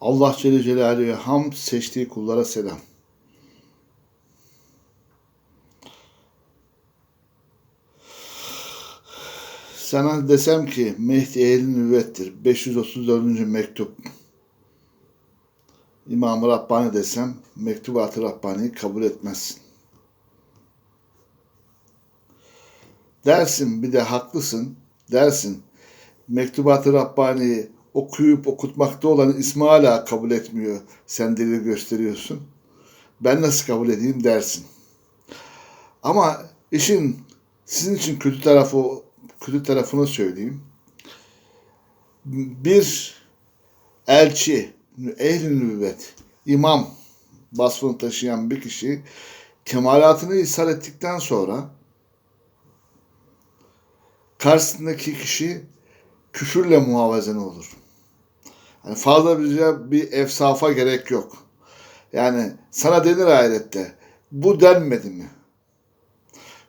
Allah Celle Celaluhu'ya ham seçtiği kullara selam. Sana desem ki Mehdi ehli nübüvvettir. 534. mektup. İmam-ı Rabbani desem mektubat-ı Rabbani'yi kabul etmezsin. Dersin bir de haklısın dersin. Mektubat-ı Rabbani'yi okuyup okutmakta olan İsmail hala kabul etmiyor. Sen delil gösteriyorsun. Ben nasıl kabul edeyim dersin. Ama işin sizin için kötü tarafı kötü tarafını söyleyeyim. Bir elçi, ehl-i nübüvvet, imam vasfını taşıyan bir kişi kemalatını ishal ettikten sonra karşısındaki kişi küfürle muhavezene olur. Yani fazla bir, bir efsafa gerek yok. Yani sana denir ayette bu denmedi mi?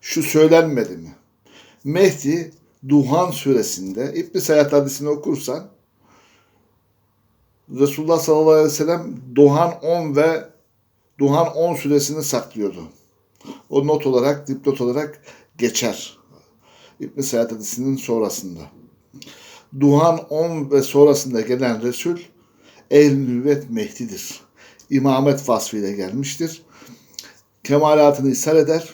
Şu söylenmedi mi? Mehdi Duhan suresinde İbn-i Sayyad hadisini okursan Resulullah sallallahu aleyhi ve sellem Duhan 10 ve Duhan 10 suresini saklıyordu. O not olarak, dipnot olarak geçer. İbn-i Sayyad hadisinin sonrasında. Duhan 10 ve sonrasında gelen Resul el nüvvet Mehdi'dir. İmamet vasfıyla gelmiştir. Kemalatını ishal eder.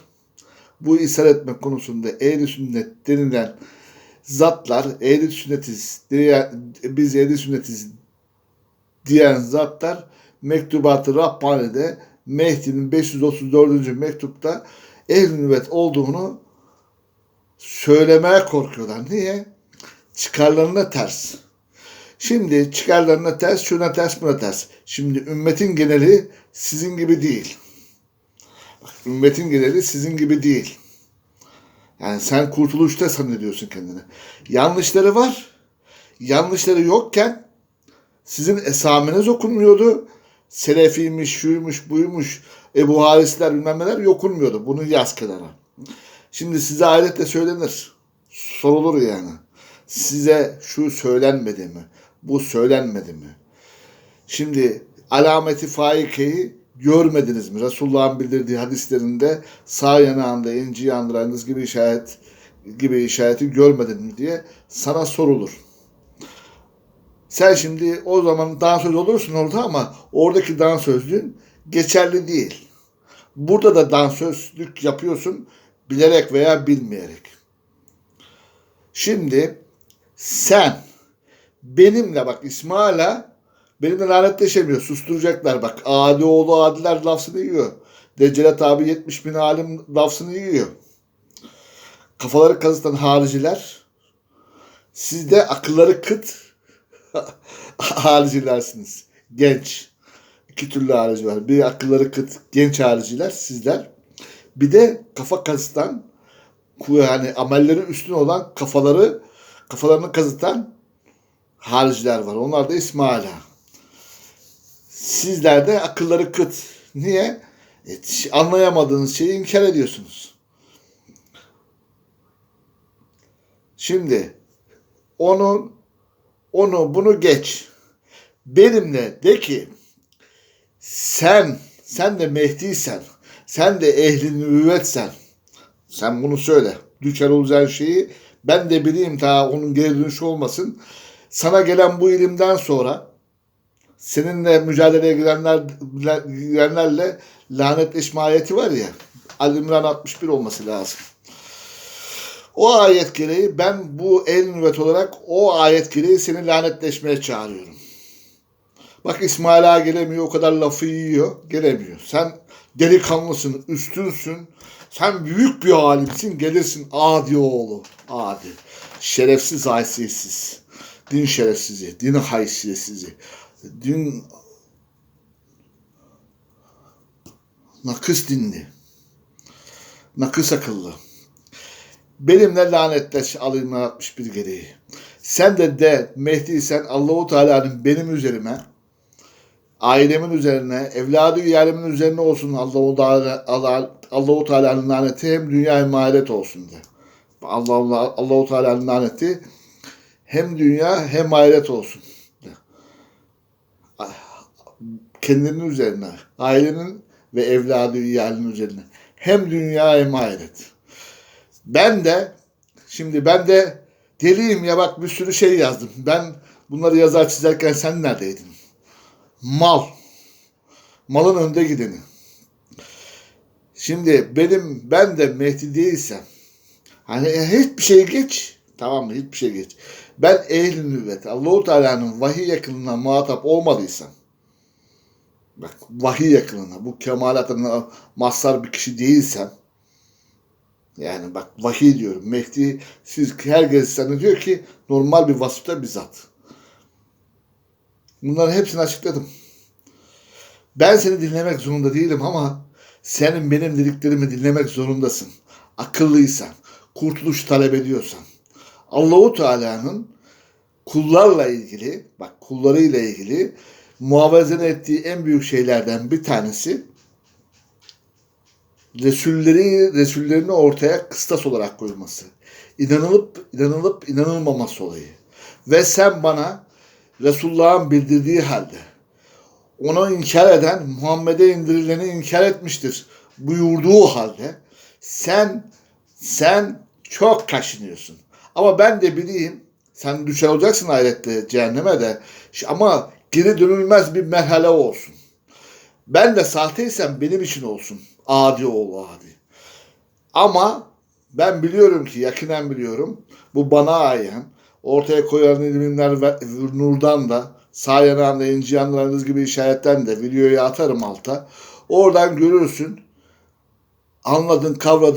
Bu ishal etme konusunda ehl sünnet denilen zatlar, ehl sünnetiz, biz ehl sünnetiz diyen zatlar mektubatı Rabbani'de Mehdi'nin 534. mektupta ehl nüvvet olduğunu söylemeye korkuyorlar. Niye? Çıkarlarına ters. Şimdi çıkarlarına ters, şuna ters, buna ters. Şimdi ümmetin geneli sizin gibi değil. Ümmetin geneli sizin gibi değil. Yani sen kurtuluşta zannediyorsun kendini. Yanlışları var. Yanlışları yokken sizin esameniz okunmuyordu. Selefiymiş, şuymuş, buymuş, Ebu Harisler bilmem neler okunmuyordu. Bunu yaz kenara. Şimdi size ayetle söylenir. Sorulur yani. Size şu söylenmedi mi? Bu söylenmedi mi? Şimdi alameti faikeyi görmediniz mi? Resulullah'ın bildirdiği hadislerinde sağ yanağında inci yandırandız gibi işaret gibi işareti görmedin mi diye sana sorulur. Sen şimdi o zaman dansöz olursun orada ama oradaki dansözlüğün geçerli değil. Burada da dansözlük yapıyorsun bilerek veya bilmeyerek. Şimdi sen benimle bak İsmail'a benimle lanetleşemiyor. Susturacaklar bak. Adi oğlu adiler lafını yiyor. Deccalet abi 70 bin alim lafını yiyor. Kafaları kazıtan hariciler siz de akılları kıt haricilersiniz. Genç. İki türlü harici var. Bir akılları kıt genç hariciler sizler. Bir de kafa kazıtan yani amelleri üstün olan kafaları kafalarını kazıtan hariciler var. Onlar da İsmaila. Sizler de akılları kıt. Niye? E, anlayamadığınız şeyi inkar ediyorsunuz. Şimdi onu onu bunu geç. Benimle de ki sen sen de Mehdi'ysen sen de ehli nübüvvetsen sen bunu söyle. Düşer olacağın şeyi ben de bileyim ta onun geri dönüşü olmasın. Sana gelen bu ilimden sonra seninle mücadeleye girenler, girenlerle lanetleşme ayeti var ya. Ali İmran 61 olması lazım. O ayet gereği ben bu el nüvet olarak o ayet gereği seni lanetleşmeye çağırıyorum. Bak İsmail Ağa gelemiyor o kadar lafı yiyor. Gelemiyor. Sen delikanlısın, üstünsün. Sen büyük bir alimsin. Gelirsin adi oğlu. Adi. Şerefsiz, haysiyetsiz. Din şerefsizi, din haysiyetsizi. Din nakıs dinli. Nakıs akıllı. Benimle lanetleş alayım 61 gereği. Sen de de Mehdi sen Allahu Teala'nın benim üzerime ailemin üzerine, evladı yarimin üzerine olsun Allahu Teala Allahu Teala'nın laneti hem dünya hem ahiret olsun de. Allah Allahu Teala'nın laneti hem dünya hem ahiret olsun. De. kendinin üzerine, ailenin ve evladı iyalinin üzerine. Hem dünya hem ahiret. Ben de şimdi ben de deliyim ya bak bir sürü şey yazdım. Ben bunları yazar çizerken sen neredeydin? Mal. Malın önde gideni. Şimdi benim ben de Mehdi değilsem hani hiçbir şey geç tamam mı hiçbir şey geç. Ben ehl-i nübüvvet Allahu Teala'nın vahiy yakınına muhatap olmadıysam bak vahiy yakınına bu kemalatına mazhar bir kişi değilsem yani bak vahiy diyorum. Mehdi siz herkes zannediyor ki normal bir vasıfta bir zat. Bunların hepsini açıkladım. Ben seni dinlemek zorunda değilim ama senin benim dediklerimi dinlemek zorundasın. Akıllıysan, kurtuluş talep ediyorsan. Allahu Teala'nın kullarla ilgili, bak kullarıyla ilgili muhafaza ettiği en büyük şeylerden bir tanesi Resulleri, Resullerini ortaya kıstas olarak koyması. İnanılıp, inanılıp inanılmaması olayı. Ve sen bana Resulullah'ın bildirdiği halde onu inkar eden Muhammed'e indirileni inkar etmiştir buyurduğu halde sen sen çok kaşınıyorsun. Ama ben de bileyim sen düşer olacaksın ahirette cehenneme de ama geri dönülmez bir merhale olsun. Ben de sahteysem benim için olsun. Adi oğlu adi. Ama ben biliyorum ki, yakinen biliyorum. Bu bana ayen. Ortaya koyan ilimler nurdan da, sağ yanağında inci yanlarınız gibi işaretten de videoyu atarım alta. Oradan görürsün. Anladın, kavradın.